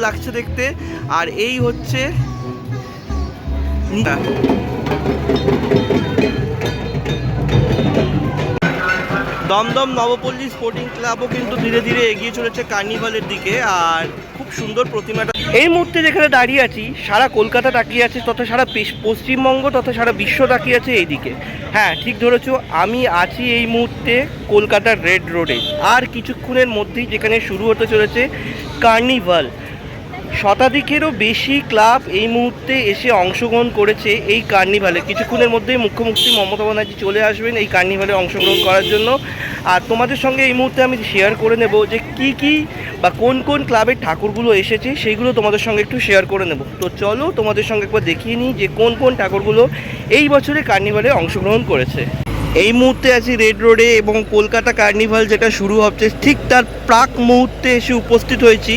লাগছে দেখতে। আর এই হচ্ছে দমদম নবপল্লী স্পোর্টিং ক্লাবও কিন্তু ধীরে ধীরে এগিয়ে চলেছে কার্নিভালের দিকে, আর খুব সুন্দর প্রতিমাটা। এই মুহূর্তে যেখানে দাঁড়িয়ে আছি, সারা কলকাতা তাকিয়ে আছে, তথা সারা পেশ- পশ্চিমবঙ্গ তথা সারা বিশ্ব তাকিয়ে আছে এইদিকে। হ্যাঁ ঠিক ধরেছো, আমি আছি এই মুহূর্তে কলকাতার রেড রোডে। আর কিছুক্ষণের মধ্যেই যেখানে শুরু হতে চলেছে কার্নিভাল। শতাধিকেরও বেশি ক্লাব এই মুহূর্তে এসে অংশগ্রহণ করেছে এই কার্নিভালে। কিছুক্ষণের মধ্যেই মুখ্যমন্ত্রী মমতা ব্যানার্জি চলে আসবেন এই কার্নিভালে অংশগ্রহণ করার জন্য। আর তোমাদের সঙ্গে এই মুহূর্তে আমি শেয়ার করে নেব যে কি কি বা কোন কোন ক্লাবের ঠাকুরগুলো এসেছে সেইগুলো তোমাদের সঙ্গে একটু শেয়ার করে নেব। তো চলো তোমাদের সঙ্গে একবার দেখিয়ে নিই যে কোন কোন ঠাকুরগুলো এই বছরে কার্নিভালে অংশগ্রহণ করেছে। এই মুহূর্তে আছি রেড রোডে এবং কলকাতা কার্নিভাল যেটা শুরু হচ্ছে, ঠিক তার প্রাক মুহূর্তে এসে উপস্থিত হয়েছি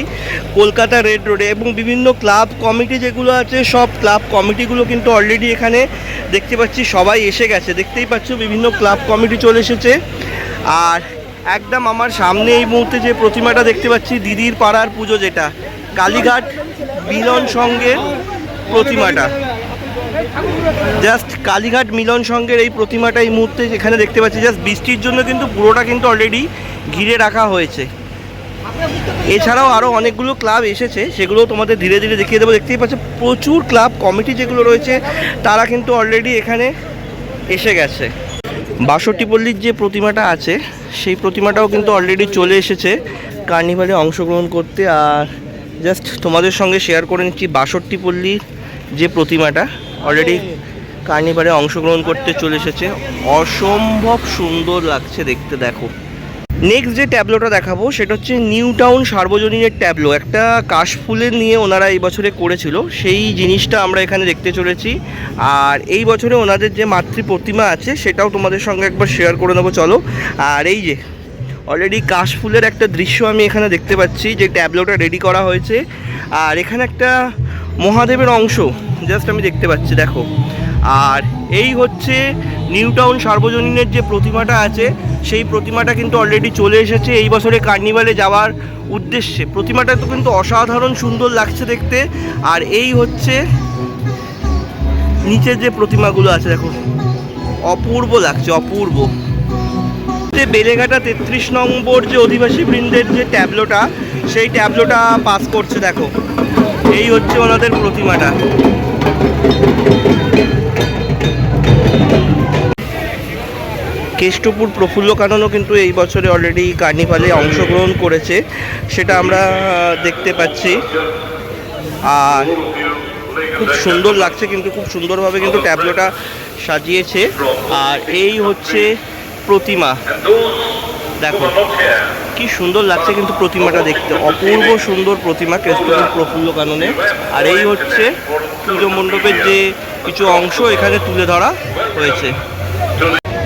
কলকাতা রেড রোডে এবং বিভিন্ন ক্লাব কমিটি যেগুলো আছে, সব ক্লাব কমিটিগুলো কিন্তু অলরেডি এখানে দেখতে পাচ্ছি, সবাই এসে গেছে। দেখতেই পাচ্ছ বিভিন্ন ক্লাব কমিটি চলে এসেছে। আর একদম আমার সামনে এই মুহূর্তে যে প্রতিমাটা দেখতে পাচ্ছি, দিদির পাড়ার পুজো যেটা, কালীঘাট মিলন সঙ্গে প্রতিমাটা। জাস্ট কালীঘাট মিলন সংঘের এই প্রতিমাটা এই মুহূর্তে এখানে দেখতে পাচ্ছি। জাস্ট বৃষ্টির জন্য কিন্তু পুরোটা কিন্তু অলরেডি ঘিরে রাখা হয়েছে। এছাড়াও আরও অনেকগুলো ক্লাব এসেছে সেগুলো তোমাদের ধীরে ধীরে দেখিয়ে দেবো। দেখতেই পাচ্ছ, প্রচুর ক্লাব, কমিটি যেগুলো রয়েছে, তারা কিন্তু অলরেডি এখানে এসে গেছে। বাষট্টি পল্লীর যে প্রতিমাটা আছে, সেই প্রতিমাটাও কিন্তু অলরেডি চলে এসেছে। কার্নিভালে অংশগ্রহণ করতে, আর জাস্ট তোমাদের সঙ্গে শেয়ার করে নিচ্ছি বাষট্টি পল্লীর যে প্রতিমাটা। অলরেডি কার্নিভালে অংশগ্রহণ করতে চলে এসেছে। অসম্ভব সুন্দর লাগছে দেখতে, দেখো। নেক্সট যে ট্যাবলোটা দেখাবো, সেটা হচ্ছে নিউ টাউন সার্বজনীনের ট্যাবলো একটা কাশফুলের নিয়ে ওনারা এই বছরে করেছিল, সেই জিনিসটা আমরা এখানে দেখতে চলেছি। আর এই বছরে ওনাদের যে মাতৃ প্রতিমা আছে, সেটাও তোমাদের সঙ্গে একবার শেয়ার করে নেব, চলো। আর এই যে অলরেডি কাশফুলের একটা দৃশ্য আমি এখানে দেখতে পাচ্ছি, যে ট্যাবলোটা রেডি করা হয়েছে। আর এখানে একটা মহাদেবের অংশ। জাস্ট আমি দেখতে পাচ্ছি, দেখো। আর এই হচ্ছে নিউ টাউন সার্বজনীনের যে প্রতিমাটা আছে, সেই প্রতিমাটা কিন্তু অলরেডি চলে এসেছে এই বছরে কার্নিভালে যাওয়ার উদ্দেশ্যে। প্রতিমাটা তো কিন্তু অসাধারণ সুন্দর লাগছে দেখতে। আর এই হচ্ছে নিচের যে প্রতিমাগুলো আছে, দেখো। অপূর্ব লাগছে, অপূর্ব। যে বেলেঘাটা তেত্রিশ নম্বর যে অধিবাসী বৃন্দের যে ট্যাবলোটা, সেই ট্যাবলোটা পাস করছে, দেখো। এই হচ্ছে ওনাদের প্রতিমাটা। কেষ্টপুর প্রফুল্ল কাননও কিন্তু এই বছরে অলরেডি কার্নিভালে অংশগ্রহণ করেছে, সেটা আমরা দেখতে পাচ্ছি। আর খুব সুন্দর লাগছে কিন্তু, খুব সুন্দরভাবে কিন্তু ট্যাবলোটা সাজিয়েছে। আর এই হচ্ছে প্রতিমা। দেখো। কি সুন্দর লাগছে কিন্তু প্রতিমাটা দেখতে। অপূর্ব সুন্দর প্রতিমা কেষ্টপুর প্রফুল্ল কাননে। আর এই হচ্ছে পুজো মণ্ডপের যে কিছু অংশ এখানে তুলে ধরা হয়েছে।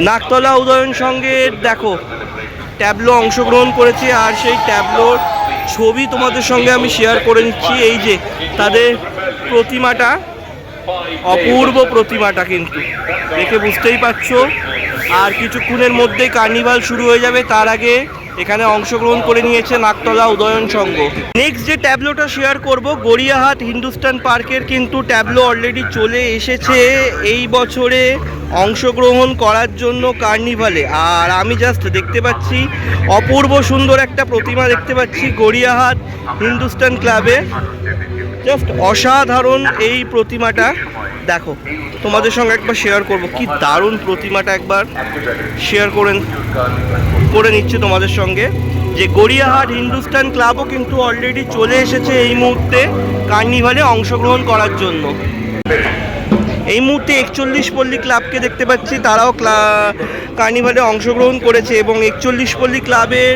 নাকতলা উদয়ন সঙ্গের দেখো, ট্যাবলো অংশগ্রহণ করেছে আর সেই ট্যাবলোর ছবি তোমাদের সঙ্গে আমি শেয়ার করে নিচ্ছি। এই যে তাদের প্রতিমাটা, অপূর্ব প্রতিমাটা কিন্তু। দেখে বুঝতেই পারছ। আর কিছুক্ষণের মধ্যেই কার্নিভাল শুরু হয়ে যাবে। তার আগে এখানে অংশগ্রহণ করে নিয়েছে নাকতলা উদয়ন সংঘ। নেক্সট যে ট্যাবলোটা শেয়ার করব, গড়িয়াহাট হিন্দুস্তান পার্কের কিন্তু ট্যাবলো অলরেডি চলে এসেছে। এই বছরে অংশগ্রহণ করার জন্য কার্নিভালে আর আমি জাস্ট দেখতে পাচ্ছি, অপূর্ব সুন্দর একটা প্রতিমা দেখতে পাচ্ছি গড়িয়াহাট হিন্দুস্তান ক্লাবে জাস্ট অসাধারণ এই প্রতিমাটা। দেখো, তোমাদের সঙ্গে একবার শেয়ার করব। কি দারুণ প্রতিমাটা একবার শেয়ার করেন, করে নিচ্ছে তোমাদের সঙ্গে। যে গড়িয়াহাট হিন্দুস্তান ক্লাবও কিন্তু অলরেডি চলে এসেছে এই মুহূর্তে কার্নিভালে অংশগ্রহণ করার জন্য। এই মুহূর্তে একচল্লিশ পল্লী ক্লাবকে দেখতে পাচ্ছি। তারাও কার্নিভালে অংশগ্রহণ করেছে এবং একচল্লিশ পল্লী ক্লাবের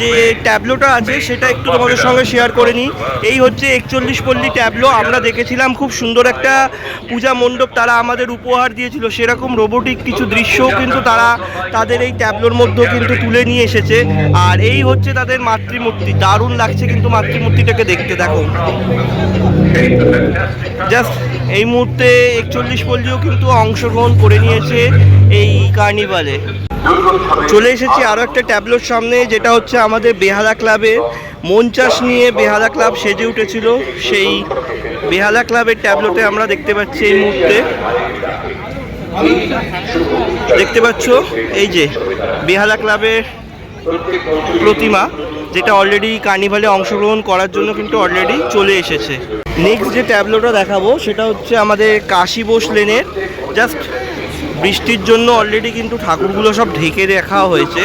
যে ট্যাবলোটা আছে, সেটা একটু তোমাদের সঙ্গে শেয়ার করে নিই। এই হচ্ছে একচল্লিশ পল্লী ট্যাবলো। আমরা দেখেছিলাম খুব সুন্দর একটা পূজা মণ্ডপ। তারা আমাদের উপহার দিয়েছিল। সেরকম রোবোটিক কিছু দৃশ্যও কিন্তু তারা তাদের এই ট্যাবলোর মধ্যেও কিন্তু তুলে নিয়ে এসেছে। আর এই হচ্ছে তাদের মাতৃমূর্তি। দারুণ লাগছে কিন্তু মাতৃমূর্তিটাকে দেখতে, দেখো। জাস্ট এই মুহূর্তে একচল্লিশ পল্লীও কিন্তু অংশগ্রহণ করে নিয়েছে এই কার্নিভালে। চলে এসেছি আরও একটা ট্যাবলোর সামনে, যেটা হচ্ছে আমাদের বেহালা ক্লাবে। মন চাষ নিয়ে বেহালা ক্লাব সেজে উঠেছিল, সেই বেহালা ক্লাবের ট্যাবলোতে আমরা দেখতে পাচ্ছি এই মুহূর্তে। দেখতে পাচ্ছ? এই যে, বেহালা ক্লাবের প্রতিমা যেটা অলরেডি কার্নিভালে অংশগ্রহণ করার জন্য কিন্তু অলরেডি চলে এসেছে। নেক্সট যে ট্যাবলোটা দেখাবো সেটা হচ্ছে আমাদের কাশী বোস লেনের। জাস্ট বৃষ্টির জন্য অলরেডি কিন্তু ঠাকুরগুলো সব ঢেকে রাখা হয়েছে।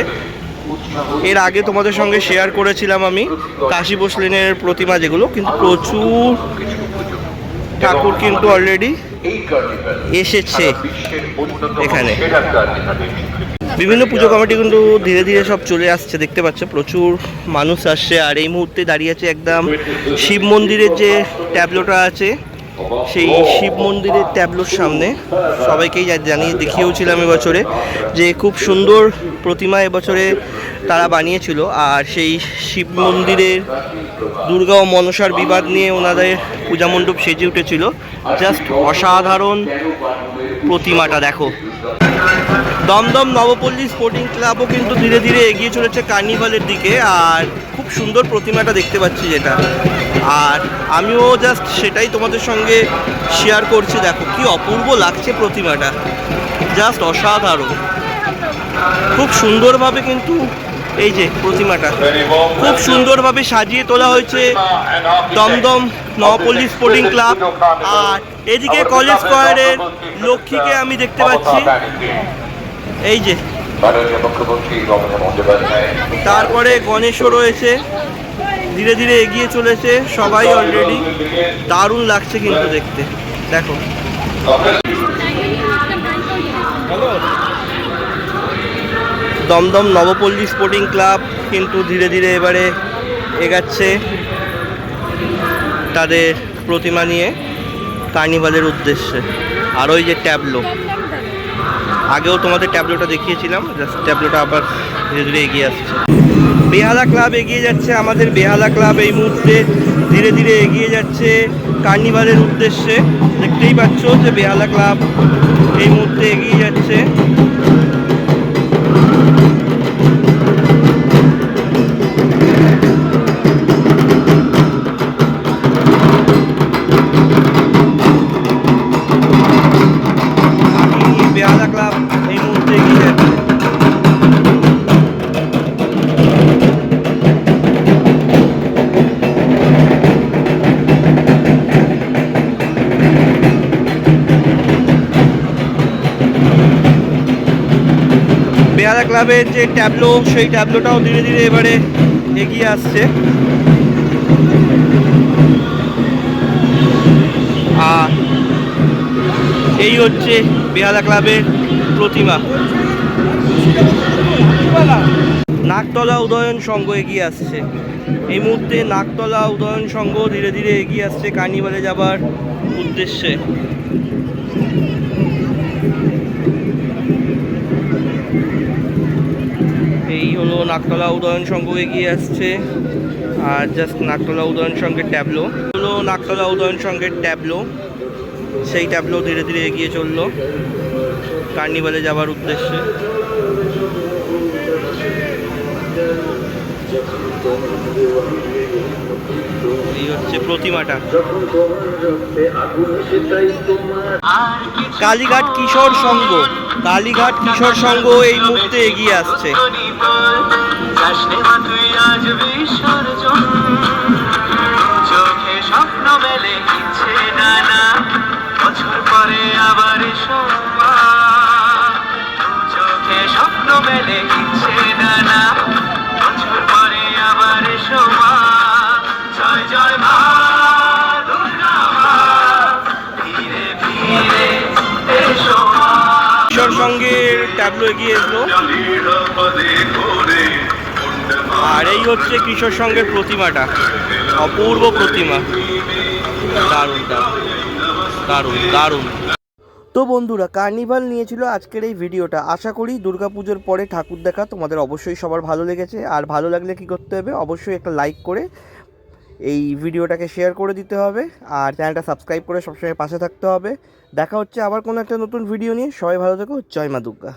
এর আগে তোমাদের সঙ্গে শেয়ার করেছিলাম আমি কাশী বোস লেনের প্রতিমা যেগুলো কিন্তু প্রচুর ঠাকুর কিন্তু অলরেডি এসেছে এখানে। বিভিন্ন পুজো কমিটি কিন্তু ধীরে ধীরে সব চলে আসছে, দেখতে পাচ্ছ। প্রচুর মানুষ আসছে আর এই মুহূর্তে দাঁড়িয়ে আছে একদম শিব মন্দিরের যে ট্যাবলোটা আছে, সেই শিব মন্দিরের ট্যাবলোর সামনে। সবাইকেই জানিয়ে দেখিয়েওছিলাম এবছরে যে খুব সুন্দর প্রতিমা এবছরে তারা বানিয়েছিল আর সেই শিব মন্দিরের দুর্গা ও মনসার বিবাদ নিয়ে ওনাদের পূজা মণ্ডপ সেজে উঠেছিল। জাস্ট অসাধারণ প্রতিমাটা, দেখো। দমদম নবপল্লী স্পোর্টিং ক্লাবও কিন্তু ধীরে ধীরে এগিয়ে চলেছে কার্নিভালের দিকে, আর খুব সুন্দর প্রতিমাটা দেখতে পাচ্ছি যেটা। আর আমিও জাস্ট সেটাই তোমাদের সঙ্গে শেয়ার করছি। দেখো কি অপূর্ব লাগছে প্রতিমাটা। জাস্ট অসাধারণ। খুব সুন্দরভাবে কিন্তু এই যে প্রতিমাটা, খুব সুন্দরভাবে সাজিয়ে তোলা হয়েছে দমদম নবপল্লী স্পোর্টিং ক্লাব আর এদিকে কলেজ স্কোয়ারের লক্ষ্মীকে আমি দেখতে পাচ্ছি। এই যে। তারপরে গণেশও রয়েছে। ধীরে ধীরে এগিয়ে চলেছে। সবাই অলরেডি দারুণ লাগছে কিন্তু দেখতে। দেখো। দমদম নবপল্লী স্পোর্টিং ক্লাব কিন্তু ধীরে ধীরে এবারে এগাচ্ছে তাদের প্রতিমা নিয়ে। কার্নিভালের উদ্দেশ্যে। আর ওই যে ট্যাবলো আগেও তোমাদের ট্যাবলেটটা দেখিয়েছিলাম জাস্ট ট্যাবলেটটা আবার ধীরে ধীরে এগিয়ে আসছে। বেহালা ক্লাব এগিয়ে যাচ্ছে, আমাদের বেহালা ক্লাব এই মুহূর্তে ধীরে ধীরে এগিয়ে যাচ্ছে কার্নিভালের উদ্দেশ্যে। দেখতেই পাচ্ছ যে বেহালা ক্লাব এই মুহূর্তে এগিয়ে যাচ্ছে। ক্লাবের যে ট্যাবলো, সেই ট্যাবলোটাও ধীরে ধীরে এবারে এগিয়ে আসছে। আর এই হচ্ছে বেহালা ক্লাবের প্রতিমা। নাকতলা উদয়ন সংঘ এগিয়ে আসছে। এই মুহূর্তে নাকতলা উদয়ন সংঘ ধীরে ধীরে এগিয়ে আসছে কার্নিভালে যাবার উদ্দেশ্যে। নাকতলা উদয়ন সংঘ এগিয়ে আসছে। আর জাস্ট নাকতলা উদয়ন সংঘের ট্যাবলো হলো নাকতলা উদয়ন সংঘের ট্যাবলো সেই ট্যাবলো ধীরে ধীরে এগিয়ে চলল কার্নিভালে যাওয়ার উদ্দেশ্যে। হচ্ছে প্রতিমাটা। কালীঘাট কিশোর সংঘ। কালীঘাট কিশোর সংঘ এই মুহূর্তে এগিয়ে আসছে। কিশোর সংঘের ট্যাবলো এগিয়ে এসলো। আর এই হচ্ছে কিশোর সংঘের প্রতিমাটা। অপূর্ব প্রতিমা। দারুণ দারুণ দারুণ। তো বন্ধুরা, কার্নিভাল নিয়েছিল আজকের এই ভিডিওটা। আশা করি দুর্গাপুজোর পরে ঠাকুর দেখা তোমাদের অবশ্যই সবার ভালো লেগেছে। আর ভালো লাগলে কি করতে হবে? অবশ্যই একটা লাইক করে এই ভিডিওটাকে শেয়ার করে দিতে হবে আর চ্যানেলটা সাবস্ক্রাইব করে সবসময় পাশে থাকতে হবে। দেখা হচ্ছে আবার কোনো একটা নতুন ভিডিও নিয়ে। সবাই ভালো থেকো। জয় মা দুর্গা।